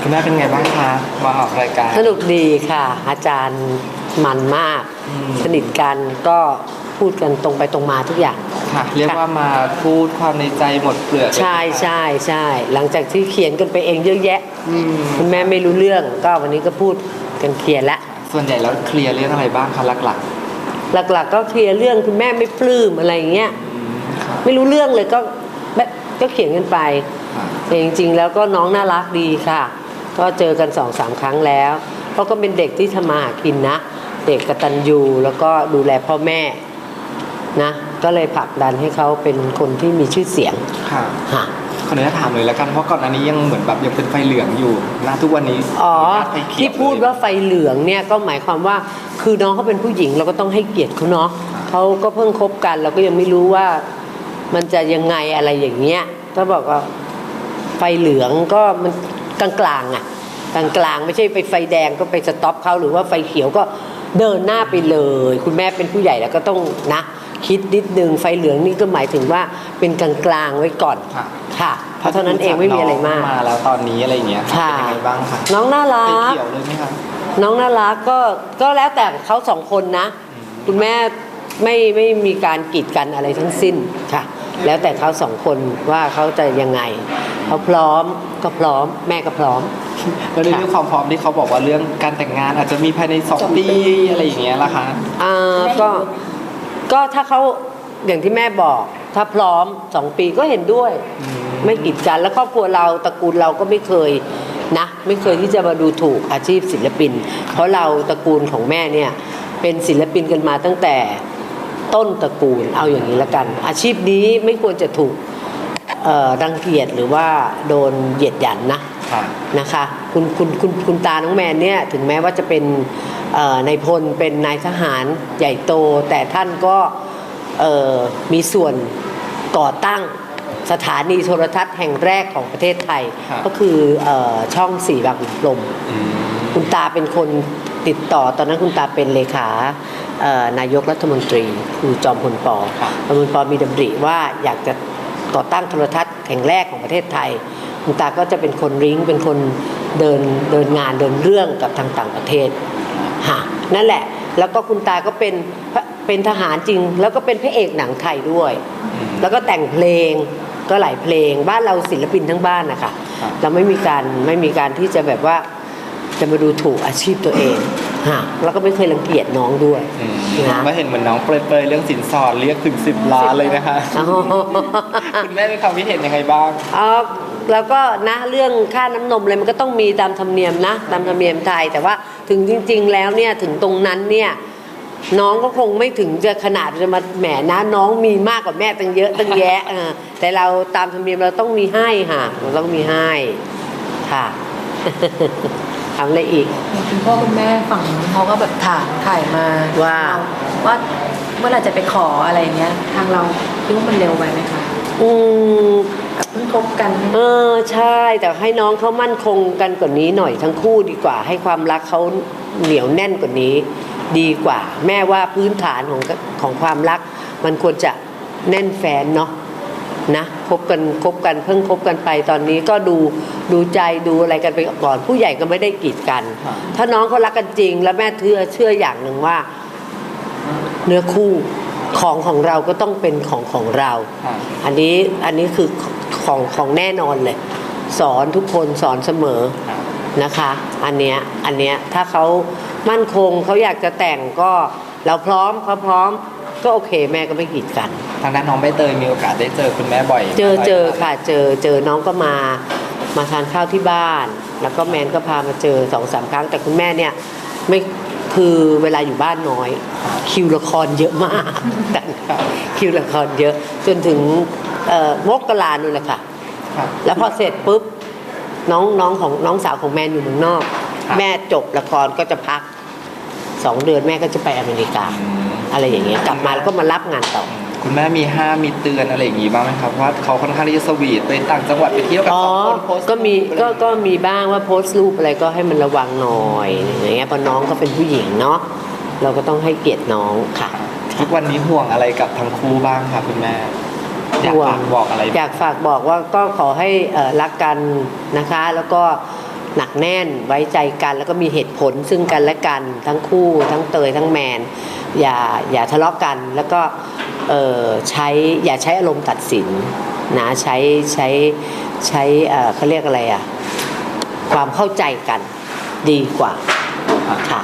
คุณแม่เป็นไงบ้างคะมาออกรายการ สนุกดีค่ะ อาจารย์มันมาก อืม สนิทกันก็พูดกันตรงไปตรงมาทุกอย่าง ค่ะ เรียกว่ามาพูดความในใจหมดเปลือกเลยใช่ใช่ใช่หลังจากที่เขียนกันไปเองเยอะแยะ อืมคุณแม่ไม่รู้เรื่องก็วันนี้ก็พูดกันเคลียร์ละ ส่วนใหญ่แล้วเคลียร์เรื่องอะไรบ้างคะหลักหลักๆ ก็เคลียร์เรื่องคุณแม่ไม่ปลื้มอะไรอย่างเงี้ย ๆอืมค่ะไม่รู้เรื่องเลยก็แบบก็เขียนกันไป ค่ะแต่จริงๆ แล้วก็น้องน่ารักดีค่ะ ก็เจอกันสองสามครั้งแล้วเขาก็เป็นเด็กที่ทำมาหากินนะ เด็กกตัญญูแล้วก็ดูแลพ่อแม่นะก็เลยผลักดันให้เขาเป็นคนที่มีชื่อเสียงค่ะค่ะขออนุญาตถามเลยแล้วกันเพราะก่อนอันนี้ยังเหมือนแบบยังเป็นไฟเหลืองอยู่นะทุกวันนี้อ๋อไฟเขีที่ยวพูดเลยว่าไฟเหลืองเนี่ยก็หมายความว่าคือน้องเขาเป็นผู้หญิงเราก็ต้องให้เกียรติเขาเนาะเขาก็เพิ่งคบกัน เราก็ยังไม่รู้ว่า มันจะยังไงอะไรอย่างเงี้ยก็บอกว่าไฟเหลืองก็มันกลางๆอะ กลางๆ ไม่ใช่ไปไฟแดงก็ไปสต็อปเขาหรือว่าไฟเขียวก็เดินหน้าไปเลย คุณแม่เป็นผู้ใหญ่แล้วก็ต้องนะคิดนิดนึงไฟเหลืองนี่ก็หมายถึงว่าเป็นกลางๆไว้ก่อนค่ะ ค่ะ เพราะเท่านั้นเองไม่มีอะไรมากมาแล้วตอนนี้อะไรอย่างเงี้ยค่ะเป็นยังไงบ้างคะน้องน่าไฟรักเขียวเลยไหมคะน้องน่ารักก็ก็แล้วแต่เขาสองคนนะ คุณแม่ไม่ไม่มีการกีดกันอะไรทั้งสิ้นค่ะ แล้วแต่เขาสองคนว่าเขาจะยังไงเขาพร้อมก็พร้อม แม่ก็พร้อม แล้วในเรื่องความพร้อมที่เขาบอกว่าเรื่องการแต่งงานอาจจะมีภายในสองปีอะไรอย่างเงี้ยล่ะคะอ่าก็ก็ถ้าเขาอย่างที่แม่บอกถ้าพร้อมสองปีก็เห็นด้วย ไม่กีดกันแล้วครอบครัวเราตระกูลเราก็ไม่เคยนะ ไม่เคยที่จะมาดูถูกอาชีพศิลปิน เพราะเราตระกูลของแม่เนี่ยเป็นศิลปินกันมาตั้งแต่ต้นตระกูลเอาอย่างนี้ละกัน อาชีพนี้ไม่ควรจะถูกเอ่อรังเกียจหรือว่าโดนเหยียดหยันนะค่ะ นะคะคุณคุณคุณคุณตาน้องแมนเนี่ยถึงแม้ว่าจะเป็นเอ่อนายพลเป็นนายทหารใหญ่โต แต่ท่านก็เอ่อมีส่วนก่อตั้งสถานีโทรทัศน์แห่งแรกของประเทศไทยครับก็คือเออช่องสี่บางขุนพรหมอืมคุณตาเป็นคนติดต่อตอนนั้นคุณตาเป็นเลขาเอ่อนายกรัฐมนตรีคือจอมพลปอครับจอมพลปอมีดำริว่าอยากจะก่อตั้งโทรทัศน์แห่งแรกของประเทศไทย คุณตาก็จะเป็นคนริ้งเป็นคนเดินเดินงานเดินเรื่องกับทางต่างประเทศฮะนั่นแหละ แล้วก็คุณตาก็เป็นเป็นทหารจริง แล้วก็เป็นพระเอกหนังไทยด้วยอืมแล้วก็แต่งเพลงก็หลายเพลงบ้านเราศิลปินทั้งบ้านนะคะครับเราไม่มีการไม่มีการที่จะแบบว่าจะมาดูถูกอาชีพตัวเองฮะแล้วก็ไม่เคยรังเกียจน้องด้วยอืมนะก็เห็นเหมือนน้องเปรยๆเรื่องสินสอดเรียกถึงสิบล้านเลยนะคะอ๋อคุณแม่มีความคิดเห็นยังไงบ้างอ๋อ แล้วก็นะเรื่องค่าน้ำนมอะไรมันก็ต้องมีตามธรรมเนียมนะ ตามธรรมเนียมไทย แต่ว่าถึงจริง ๆ แล้วเนี่ยถึงตรงนั้นเนี่ยน้องก็คงไม่ถึงจะขนาดจะมาแหมนะน้องมีมากกว่าแม่ตั้งเยอะตั้งแยะเออแต่เราตามธรรมเนียมเราต้องมีให้ค่ะเราต้องมีให้ค่ะทำอะไรอีกคุณพ่อคุณแม่ฝั่งนู้นเขาก็แบบถามถ่ายมาว่าว่าเมื่อไหร่จะไปขออะไรเงี้ย ทางเราคิดว่ามันเร็วไปไหมคะอืมแบบเพิ่งคบกันเออใช่แต่ให้น้องเขามั่นคงกันกว่านี้หน่อยทั้งคู่ดีกว่า ให้ความรักเขาเหนียวแน่นกว่านี้ ดีกว่า แม่ว่าพื้นฐานของของความรัก มันควรจะแน่นแฟนเนาะนะคบกันคบกันเพิ่งคบกันไปตอนนี้ก็ดูดูใจดูอะไรกันไปก่อน ผู้ใหญ่ก็ไม่ได้กีดกันครับถ้าน้องเขารักกันจริง แล้วแม่เชื่อเชื่ออย่างหนึ่งว่า เนื้อคู่ ของของเราก็ต้องเป็นของของเราค่ะอันนี้อันนี้คือของของแน่นอนเลย สอนทุกคนสอนเสมอค่ะนะคะ อันเนี้ยอันเนี้ยถ้าเขามั่นคงเขาอยากจะแต่งก็เราพร้อมเขาพร้อมก็โอเคแม่ก็ไม่กีดกัน ทางด้านน้องใบเตยมีโอกาสได้เจอคุณแม่บ่อย เจอไหมเจอค่ะเจอเจอน้องก็มามาทานข้าวที่บ้าน แล้วก็แมนก็พามาเจอสองสามครั้งแต่คุณแม่เนี่ยไม่ คือเวลาอยู่บ้านน้อย คิวละครเยอะมากคิวละครเยอะ จนถึงเอ่อมกรานู่นแหละค่ะค่ะ แล้วพอเสร็จปุ๊บน้องน้องของน้องสาวของแมนอยู่เมืองนอกครับแม่จบละครก็จะพักสองเดือนแม่ก็จะไปอเมริกา อะไรอย่างเงี้ยกลับมาแล้วก็มารับงานต่อ คุณแม่มีห้ามมีเตือนอะไรอย่างงี้บ้างไหมครับว่าเขาค่อนข้างที่จะสวีทไปต่างจังหวัดไปเที่ยวกับอ๋อ สองคนโพสต์ก็มีรูปอะไรก็ก็มีบ้างว่าโพสต์รูปอะไรก็ให้มันระวังหน่อยอย่างเงี้ยเพราะน้องก็เป็นผู้หญิงเนาะเราก็ต้องให้เกียรติน้องค่ะ ทุกวันนี้ห่วงอะไรกับทั้งคู่บ้างครับคุณแม่อยากห่วง ฝากบอกอะไรอยากฝากบอกว่าก็ขอให้เอ่อรักกันนะคะ แล้วก็หนักแน่นไว้ใจกัน แล้วก็มีเหตุผลซึ่งกันและกันทั้งคู่ทั้งเตยทั้งแมน อย่าอย่าทะเลาะกัน แล้วก็เอ่อ ใช้อย่าใช้อารมณ์ตัดสินนะใช้ใช้ใช้เออเขาเรียกอะไรอะความเข้าใจกันดีกว่าค่ะ